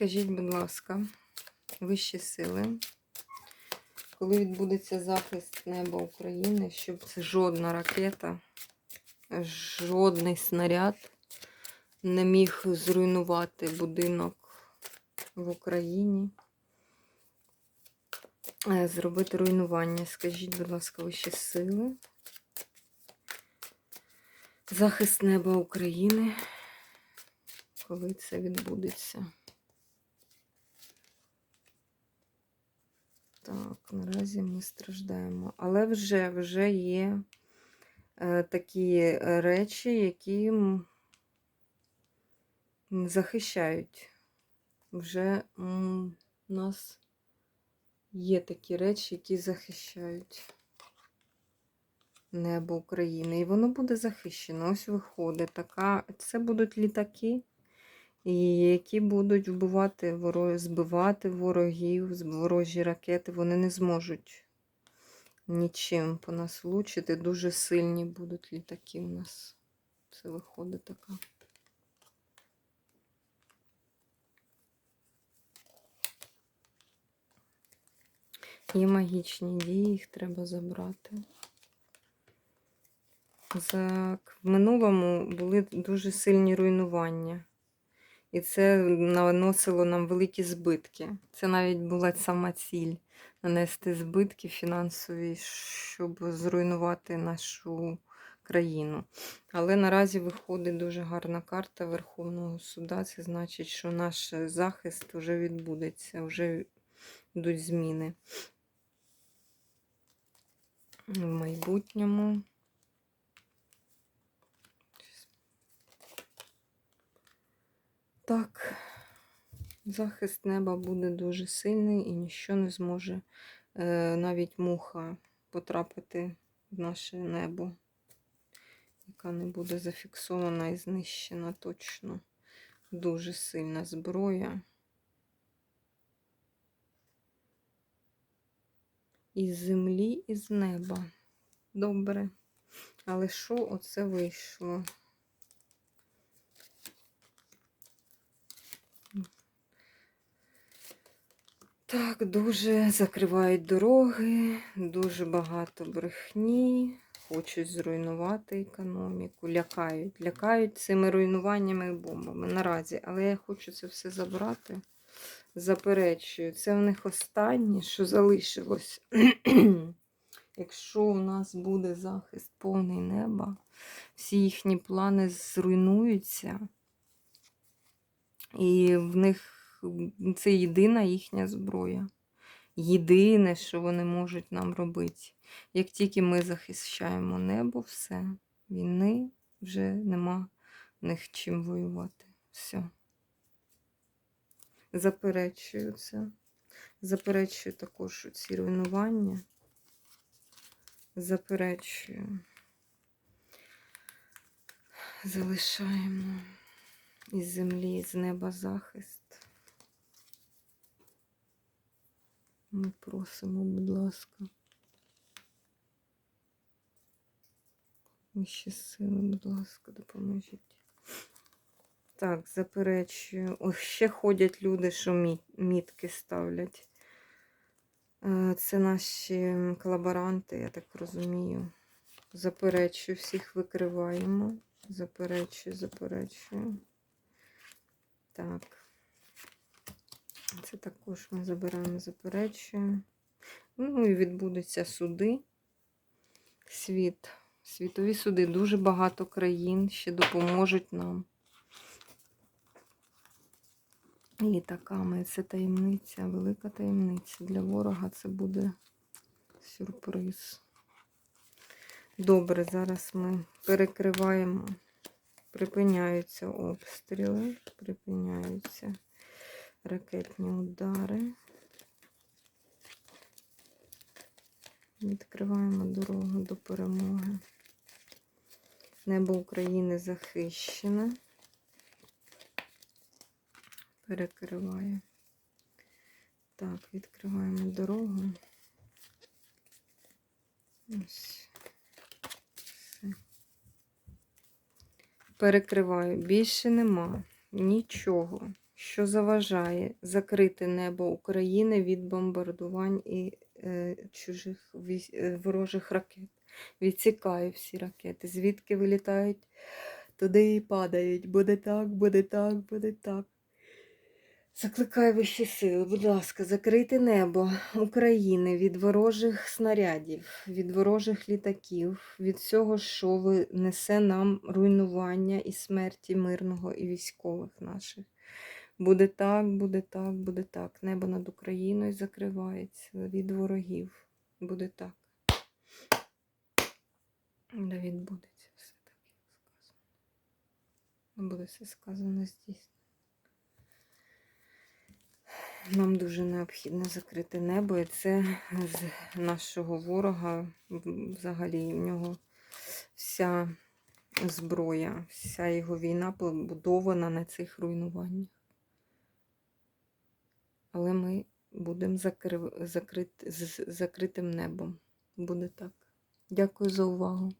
Скажіть, будь ласка, вищі сили, коли відбудеться захист неба України, щоб це жодна ракета, жодний снаряд не міг зруйнувати будинок в Україні, е, зробити руйнування. Скажіть, будь ласка, вищі сили. Захист неба України. Коли це відбудеться? Так, наразі ми страждаємо. Але вже вже є е, такі е, речі, які захищають. Вже м, нас є такі речі, які захищають небо України. І воно буде захищено. Ось виходить така. Це будуть літаки, і які будуть вбивати збивати ворогів, ворожі ракети. Вони не зможуть нічим по нас влучити. Дуже сильні будуть літаки у нас. Це виходить така. Є магічні дії, їх треба забрати. За... В минулому були дуже сильні руйнування. І це наносило нам великі збитки. Це навіть була сама ціль нанести збитки фінансові, щоб зруйнувати нашу країну. Але наразі виходить дуже гарна карта Верховного суда. Це значить, що наш захист вже відбудеться, вже йдуть зміни в майбутньому. Так, захист неба буде дуже сильний і ніщо не зможе е, навіть муха потрапити в наше небо, яка не буде зафіксована і знищена точно. Дуже сильна зброя. Із землі, і з неба. Добре. Але що оце вийшло? Так, дуже закривають дороги, дуже багато брехні, хочуть зруйнувати економіку, лякають, лякають цими руйнуваннями і бомбами наразі. Але я хочу це все забрати. Заперечую, це в них останнє, що залишилось. Якщо у нас буде захист повний неба, всі їхні плани зруйнуються, і в них це єдина їхня зброя. Єдине, що вони можуть нам робити. Як тільки ми захищаємо небо, все, війни вже нема в них чим воювати. Все. Заперечую це. Заперечую також ці руйнування. Заперечую. Залишаємо із землі, з неба захист. Ми просимо, будь ласка. Вищі сили, будь ласка, допоможіть. Так, заперечую. Ось ще ходять люди, що мітки ставлять. Е, Це наші колаборанти, я так розумію. Заперечую, всіх викриваємо. Заперечую, заперечую. Так. Це також ми забираємо, заперечуємо. Ну і відбудуться суди. Світ. Світові суди. Дуже багато країн ще допоможуть нам. Літаками. Це таємниця, велика таємниця. Для ворога це буде сюрприз. Добре, зараз ми перекриваємо. Припиняються обстріли, припиняються ракетні удари. Відкриваємо дорогу до перемоги. Небо України захищене. Перекриває. Так, відкриваємо дорогу. Ось. Все. Перекриваю. Більше нема нічого, що заважає закрити небо України від бомбардувань і е, чужих вісь- е, ворожих ракет. Відсікаю всі ракети. Звідки вилітають, туди і падають. Буде так, буде так, буде так. Закликаю вищі сили, будь ласка, закрийте небо України від ворожих снарядів, від ворожих літаків, від всього, що несе нам руйнування і смерті мирного і військових наших. Буде так, буде так, буде так. Небо над Україною закривається від ворогів. Буде так. Да відбудеться все так, як сказано. Буде все сказано здійснено. Нам дуже необхідно закрити небо, і це з нашого ворога взагалі в нього вся зброя, вся його війна побудована на цих руйнуваннях. Але ми будемо закрив... закрит... з закритим небом. Буде так. Дякую за увагу.